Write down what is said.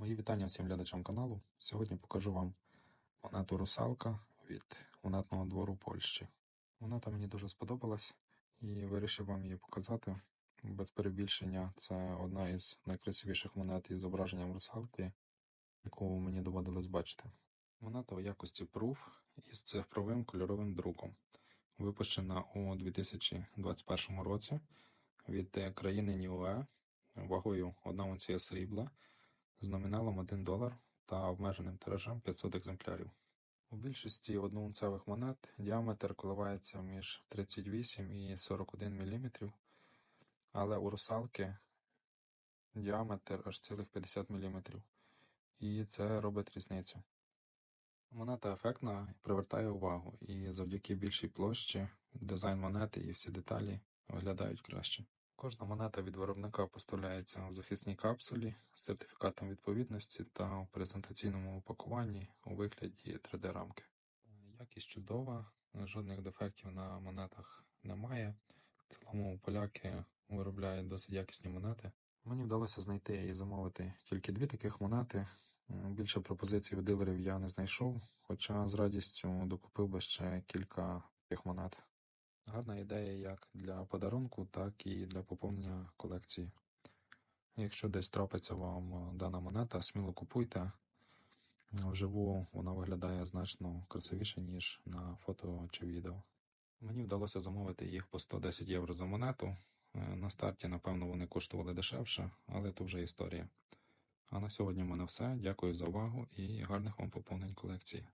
Мої вітання всім глядачам каналу. Сьогодні покажу вам монету русалка від монетного двору Польщі. Монета мені дуже сподобалась і вирішив вам її показати. Без перебільшення, це одна із найкрасивіших монет із зображенням русалки, яку мені доводилось бачити. Монета у якості Proof із цифровим кольоровим друком, випущена у 2021 році від країни НІУЕ вагою 1 унція срібла з номіналом 1 долар та обмеженим тиражем 500 екземплярів. У більшості одноунцевих монет діаметр коливається між 38 і 41 мм, але у русалки діаметр аж цілих 50 мм, і це робить різницю. Монета ефектна привертає увагу, і завдяки більшій площі дизайн монети і всі деталі виглядають краще. Кожна монета від виробника поставляється в захисній капсулі з сертифікатом відповідності та у презентаційному упакуванні у вигляді 3D-рамки. Якість чудова, жодних дефектів на монетах немає. В цілому поляки виробляють досить якісні монети. Мені вдалося знайти і замовити тільки дві таких монети. Більше пропозицій у дилерів я не знайшов, хоча з радістю докупив би ще кілька таких монет. Гарна ідея як для подарунку, так і для поповнення колекції. Якщо десь трапиться вам е, дана монета, сміло купуйте. Вживу вона виглядає значно красивіше, ніж на фото чи відео. Мені вдалося замовити їх по 110 євро за монету. Е, На старті, напевно, вони коштували дешевше, але то вже історія. А на сьогодні в мене все. Дякую за увагу і гарних вам поповнень колекції.